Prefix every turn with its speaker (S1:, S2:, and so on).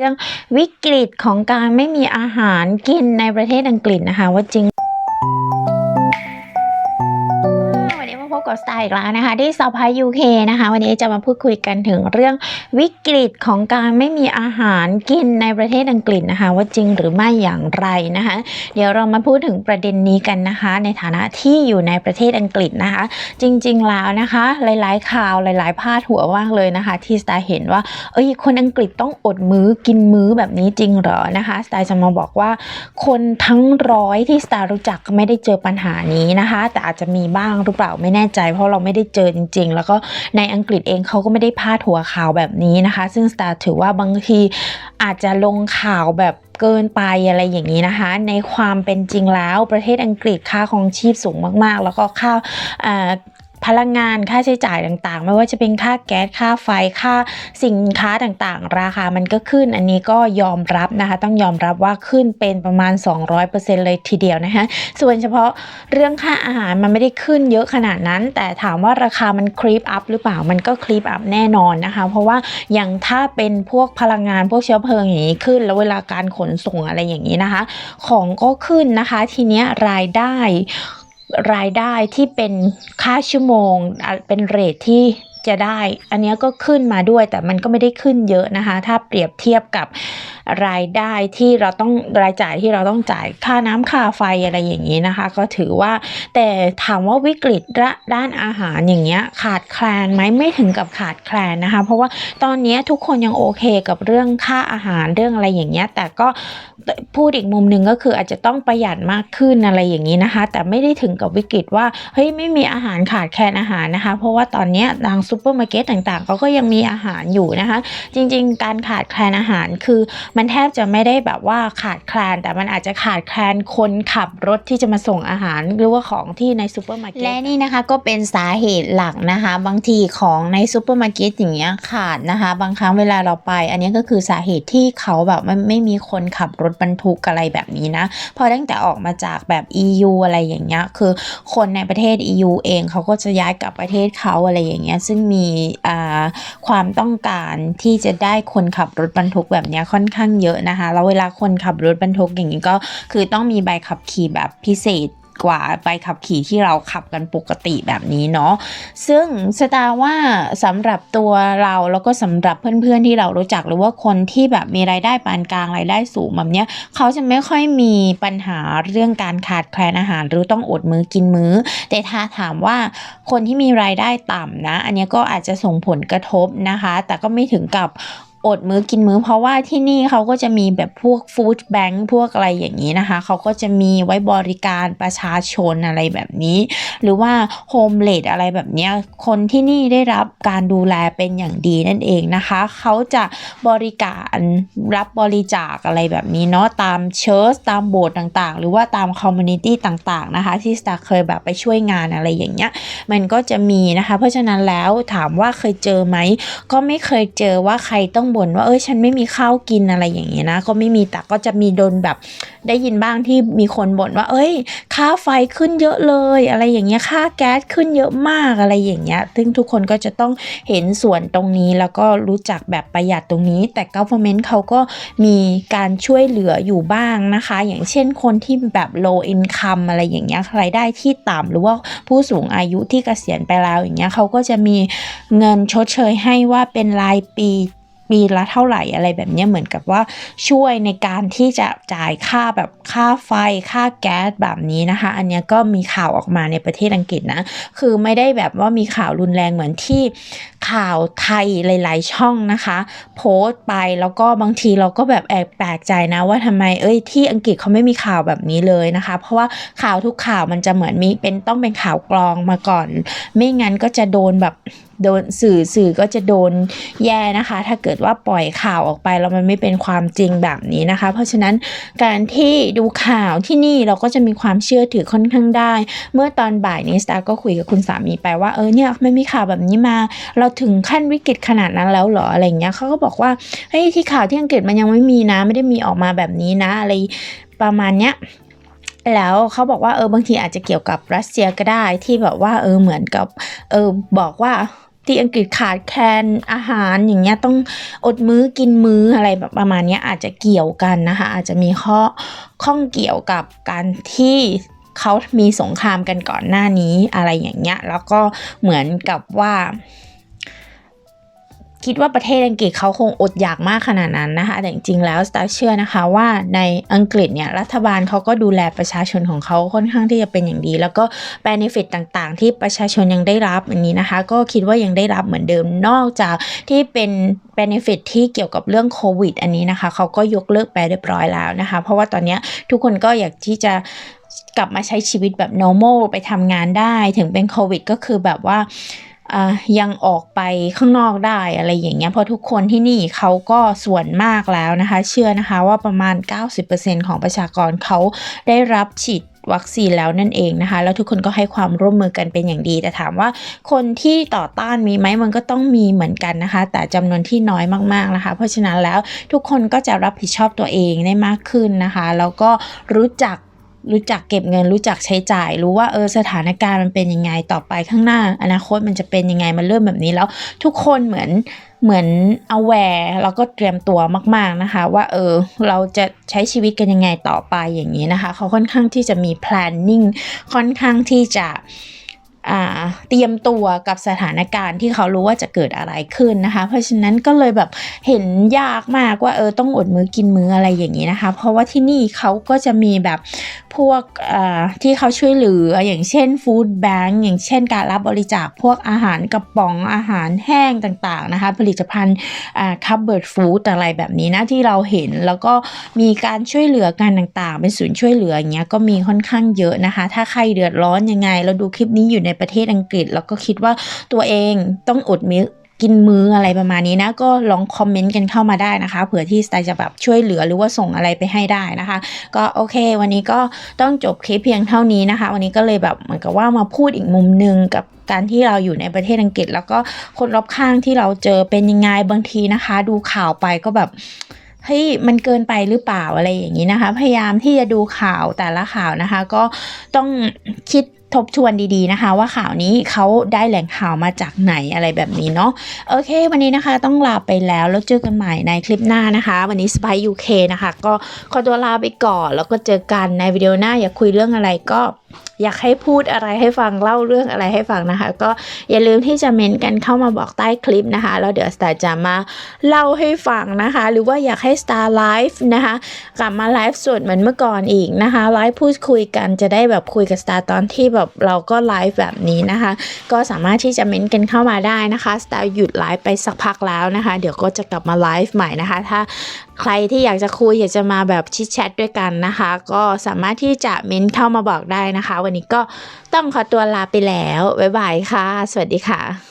S1: รื่องวิกฤตของการไม่มีอาหารกินในประเทศอังกฤษนะคะ ว่าจริง กับสไตล์อีกแล้วนะคะที่ซอพายยูเคนะคะ วันนี้จะมาพูดคุยกันถึงเรื่องวิกฤตของการไม่มีอาหารกินในประเทศอังกฤษนะคะ ว่าจริงหรือไม่อย่างไรนะคะ เดี๋ยวเรามาพูดถึงประเด็นนี้กันนะคะ ในฐานะที่อยู่ในประเทศอังกฤษนะคะ จริง ๆ แล้วนะคะ หลาย ๆ ข่าวหลาย ๆ พาดหัวว่างเลยนะคะ ที่สไตล์เห็นว่าเอ้ยคนอังกฤษต้องอดมื้อกินมื้อแบบนี้จริงเหรอนะคะสไตล์จะมาบอกว่า คนทั้งร้อยที่สไตล์รู้จักไม่ได้เจอปัญหานี้นะคะ แต่อาจจะมีบ้างหรือเปล่าไม่แน่ใจเพราะเราไม่ได้เจอจริง ๆ แล้วก็ในอังกฤษเองเขาก็ไม่ได้พาดหัวข่าวแบบนี้นะคะ ซึ่งสตาร์ถือว่าบางทีอาจจะลงข่าวแบบเกินไปอะไรอย่างนี้นะคะ ในความเป็นจริงแล้วประเทศอังกฤษค่าครองชีพสูงมากๆ แล้วก็ค่าอ่า พลังงานค่าใช้จ่ายต่างๆ ไม่ว่าจะเป็นค่าแก๊สค่าไฟค่าสินค้าต่างๆ ราคามันก็ขึ้นอันนี้ก็ยอมรับนะคะ ต้องยอมรับว่าขึ้นเป็นประมาณ 200%เลยทีเดียวนะคะส่วนเฉพาะเรื่องค่าอาหารมันไม่ได้ขึ้นเยอะขนาดนั้น แต่ถามว่าราคามันครีปอัพหรือเปล่ามันก็ครีปอัพแน่นอนนะคะ เพราะว่าอย่างถ้าเป็นพวกพลังงานพวกเชื้อเพลิงอย่างนี้ขึ้น แล้วเวลาการขนส่งอะไรอย่างนี้นะคะ ของก็ขึ้นนะคะ ทีเนี้ยรายได้ รายได้ที่เป็นค่าชั่วโมงเป็นเรทที่ จะได้ อันนี้ก็ขึ้นมาด้วยแต่มันก็ไม่ได้ขึ้นเยอะนะคะ ถ้าเปรียบเทียบกับรายได้ที่เราต้องรายจ่ายที่เราต้องจ่ายค่าน้ำค่าไฟอะไรอย่างนี้นะคะ ก็ถือว่าแต่ถามว่าวิกฤตระด้านอาหารอย่างเงี้ยขาดแคลนไหมไม่ถึงกับขาดแคลนนะคะ เพราะว่าตอนนี้ทุกคนยังโอเคกับเรื่องค่าอาหารเรื่องอะไรอย่างเงี้ยแต่ก็พูดอีกมุมหนึ่งก็คืออาจจะต้องประหยัดมากขึ้นอะไรอย่างนี้นะคะ แต่ไม่ได้ถึงกับวิกฤตว่าเฮ้ยไม่มีอาหารขาดแคลนอาหารนะคะ เพราะว่าตอนเนี้ยทางซูเปอร์มาร์เก็ตต่างๆเขาก็ยังมีอาหารอยู่นะคะ จริงๆ การขาดแคลนอาหารคือมันแทบจะไม่ได้แบบว่าขาดแคลน แต่มันอาจจะขาดแคลนคนขับรถที่จะมาส่งอาหารหรือว่าของที่ในซูเปอร์มาร์เก็ตและนี่นะคะก็เป็นสาเหตุหลักนะคะ บางทีของในซูเปอร์มาร์เก็ตอย่างเงี้ยขาดนะคะ บางครั้งเวลาเราไป อันนี้ก็คือสาเหตุที่เขาแบบไม่ไม่มีคนขับรถบรรทุกอะไรแบบนี้นะพอตั้งแต่ออกมาจากแบบ EU อะไรอย่างเงี้ยคือคนในประเทศ EU เองเขาก็จะย้ายกลับประเทศเขาอะไรอย่างเงี้ยซึ่งมีความต้องการที่จะได้คนขับรถบรรทุกแบบนี้ค่อนข้างเยอะนะคะ แล้วเวลาคนขับรถบรรทุกอย่างนี้ก็คือต้องมีใบขับขี่แบบพิเศษ กว่าใบขับขี่ที่เราขับกันปกติแบบนี้เนาะซึ่งสตาร์ว่าสำหรับตัวเราแล้วก็สำหรับเพื่อนๆที่เรารู้จักหรือว่าคนที่แบบมีรายได้ปานกลางรายได้สูงแบบเนี้ยเขาจะไม่ค่อยมีปัญหาเรื่องการขาดแคลนอาหารหรือต้องอดมื้อกินมื้อ แต่ถ้าถามว่าคนที่มีรายได้ต่ำนะ อันเนี้ยก็อาจจะส่งผลกระทบนะคะ แต่ก็ไม่ถึงกับ อดมื้อกินมื้อเพราะว่าที่นี่เขาก็จะมีแบบพวกฟู้ดแบงค์พวกอะไรอย่างนี้นะคะ เขาก็จะมีไว้บริการประชาชนอะไรแบบนี้ หรือว่าโฮมเลดอะไรแบบนี้คนที่นี่ได้รับการดูแลเป็นอย่างดีนั่นเองนะคะ เขาจะบริการรับบริจาคอะไรแบบนี้เนาะตามเชิร์ชตามโบสถ์ต่างๆ หรือว่าตามคอมมูนิตี้ต่างๆนะคะ ที่สตาร์เคยแบบไปช่วยงานอะไรอย่างเงี้ยมันก็จะมีนะคะ เพราะฉะนั้นแล้วถามว่าเคยเจอไหมก็ไม่เคยเจอว่าใครต้องบ่นว่าเออฉันไม่มีข้าวกินอะไรอย่างเงี้ยนะ ก็ไม่มีแต่ก็จะมีโดนแบบได้ยินบ้างที่มีคนบ่นว่า เอ้ย ค่าไฟขึ้นเยอะเลย อะไรอย่างเงี้ยค่าแก๊สขึ้นเยอะมากอะไรอย่างเงี้ยซึ่งทุกคนก็จะต้องเห็นส่วนตรงนี้แล้วก็รู้จักแบบประหยัดตรงนี้ แต่ government เขาก็มีการช่วยเหลืออยู่บ้างนะคะ อย่างเช่นคนที่แบบ low income อะไรอย่างเงี้ยรายได้ที่ต่ำหรือว่าผู้สูงอายุที่เกษียณไปแล้วอย่างเงี้ยเขาก็จะมีเงินชดเชยให้ว่าเป็นรายปี ปีละเท่าไหร่อะไรแบบนี้เหมือนกับว่าช่วยในการที่จะจ่ายค่าแบบค่าไฟค่าแก๊สแบบนี้นะคะ อันนี้ก็มีข่าวออกมาในประเทศอังกฤษนะ คือไม่ได้แบบว่ามีข่าวรุนแรงเหมือนที่ ข่าวไทยหลาย ๆ ช่องนะคะ โพสต์ไปแล้วก็บางทีเราก็แบบแอบแปลกใจนะว่าทำไมเอ้ยที่อังกฤษเขาไม่มีข่าวแบบนี้เลยนะคะ เพราะว่าข่าวทุกข่าวมันจะเหมือนมีเป็นต้องเป็นข่าวกรองมาก่อน ไม่งั้นก็จะโดนแบบโดนสื่อสื่อก็จะโดนแย่นะคะ ถ้าเกิดว่าปล่อยข่าวออกไปแล้วมันไม่เป็นความจริงแบบนี้นะคะ เพราะฉะนั้นการที่ดูข่าวที่นี่เราก็จะมีความเชื่อถือค่อนข้างได้ เมื่อตอนบ่ายนี้สตาร์ก็คุยกับคุณสามีไปว่าเออเนี่ยไม่มีข่าวแบบนี้มาเราถึงขั้นวิกฤตขนาดนั้นแล้วเหรออะไรเงี้ยเขาก็บอกว่าเฮ้ยที่ข่าวที่อังกฤษมันยังไม่มีนะ ไม่ได้มีออกมาแบบนี้นะ อะไรประมาณเนี้ยแล้วเขาบอกว่าเออบางทีอาจจะเกี่ยวกับรัสเซียก็ได้ที่แบบว่าเออเหมือนกับเออบอกว่าที่อังกฤษขาดแคลนอาหารอย่างเงี้ยต้องอดมื้อกินมื้ออะไรแบบประมาณเนี้ยอาจจะเกี่ยวกันนะคะอาจจะมีข้อข้องเกี่ยวกับการที่เขามีสงครามกันก่อนหน้านี้อะไรอย่างเงี้ยแล้วก็เหมือนกับว่า คิดว่าประเทศอังกฤษเขาคงอดอยากมากขนาดนั้นนะคะ แต่จริงๆแล้วสตาร์เชื่อนะคะว่าในอังกฤษเนี่ยรัฐบาลเขาก็ดูแลประชาชนของเขาค่อนข้างที่จะเป็นอย่างดี แล้วก็ b e n e f i t ต่างๆ ที่ประชาชนยังได้รับอย่างนี้นะคะ ก็คิดว่ายังได้รับเหมือนเดิมนอกจากที่เป็น b e n e f i t ที่เกี่ยวกับเรื่องโควิด อันนี้นะคะเขาก็ยกเลิกไปเรียบร้อยแล้วนะคะ เพราะว่าตอนนี้ทุกคนก็อยากที่จะกลับมาใช้ชีวิตแบบ normal ไปทำงานได้ ถึงเป็นโควิด ก็คือแบบว่า ยังออกไปข้างนอกได้อะไรอย่างเงี้ยเพราะทุกคนที่นี่เขาก็ส่วนมากแล้วนะคะ เชื่อนะคะว่าประมาณ 90%ของประชากรเขาได้รับฉีดวัคซีนแล้วนั่นเองนะคะ แล้วทุกคนก็ให้ความร่วมมือกันเป็นอย่างดี แต่ถามว่าคนที่ต่อต้านมีไหมมันก็ต้องมีเหมือนกันนะคะ แต่จำนวนที่น้อยมากๆนะคะ เพราะฉะนั้นแล้วทุกคนก็จะรับผิดชอบตัวเองได้มากขึ้นนะคะ แล้วก็รู้จัก รู้จักเก็บเงิน รู้จักใช้จ่าย รู้ว่าเออสถานการณ์มันเป็นยังไงต่อไปข้างหน้า อนาคตมันจะเป็นยังไงมันเริ่มแบบนี้แล้ว ทุกคนเหมือนเหมือน aware แล้วก็เตรียมตัวมาก ๆนะคะ ว่าเออเราจะใช้ชีวิตกันยังไงต่อไปอย่างนี้นะคะ เขาค่อนข้างที่จะมี planning ค่อนข้างที่จะ เตรียมตัวกับสถานการณ์ที่เขารู้ว่าจะเกิดอะไรขึ้นนะคะ เพราะฉะนั้นก็เลยแบบเห็นยากมากว่าเออต้องอดมือกินมืออะไรอย่างนี้นะคะ เพราะว่าที่นี่เขาก็จะมีแบบพวกที่เขาช่วยเหลืออย่างเช่นฟู้ดแบงก์อย่างเช่นการรับบริจาคพวกอาหารกระป๋องอาหารแห้งต่างๆนะคะ ผลิตภัณฑ์คัพเบิร์ดฟู้ดอะไรแบบนี้นะที่เราเห็นแล้วก็มีการช่วยเหลือกันต่างๆ เป็นศูนย์ช่วยเหลืออย่างเงี้ยก็มีค่อนข้างเยอะนะคะ ถ้าใครเดือดร้อนยังไงเราดูคลิปนี้อยู่ในประเทศอังกฤษ แล้วก็คิดว่าตัวเองต้องอดมื้อกินมื้ออะไรประมาณนี้นะ ก็ลองคอมเมนต์กันเข้ามาได้นะคะ เผื่อที่สไตล์จะแบบช่วยเหลือหรือว่าส่งอะไรไปให้ได้นะคะ ก็โอเค วันนี้ก็ต้องจบคลิปเพียงเท่านี้นะคะ วันนี้ก็เลยแบบเหมือนกับว่ามาพูดอีกมุมหนึ่งกับการที่เราอยู่ในประเทศอังกฤษ แล้วก็คนรอบข้างที่เราเจอเป็นยังไงบางทีนะคะ ดูข่าวไปก็แบบเฮ้ยมันเกินไปหรือเปล่าอะไรอย่างนี้นะคะ พยายามที่จะดูข่าวแต่ละข่าวนะคะ ก็ต้องคิด ทบทวนดีๆนะคะ ว่าข่าวนี้เขาได้แหล่งข่าวมาจากไหนอะไรแบบนี้เนาะโอเค วันนี้นะคะต้องลาไปแล้วแล้วเจอกันใหม่ในคลิปหน้านะคะ วันนี้สไปยูเคนะคะ ก็ขอตัวลาไปก่อน แล้วก็เจอกันในวิดีโอหน้าอยากคุยเรื่องอะไรก็ อยากให้พูดอะไรให้ฟังเล่าเรื่องอะไรให้ฟังนะคะ ก็อย่าลืมที่จะเมนกันเข้ามาบอกใต้คลิปนะคะแล้วเดี๋ยวสตาร์จะมาเล่าให้ฟังนะคะ หรือว่าอยากให้สตาร์ไลฟ์นะคะกลับมาไลฟ์สดเหมือนเมื่อก่อนอีกนะคะไลฟ์พูดคุยกันจะได้แบบคุยกับสตาร์ตอนที่แบบเราก็ไลฟ์แบบนี้นะคะ ก็สามารถที่จะเมนกันเข้ามาได้นะคะสตาร์หยุดไลฟ์ไปสักพักแล้วนะคะ เดี๋ยวก็จะกลับมาไลฟ์ใหม่นะคะ ถ้าใครที่อยากจะคุยอยากจะมาแบบชิดแชทด้วยกันนะคะ ก็สามารถที่จะเมนเข้ามาบอกได้นะนะคะ วันนี้ก็ต้องขอตัวลาไปแล้ว บ๊ายบายค่ะ สวัสดีค่ะ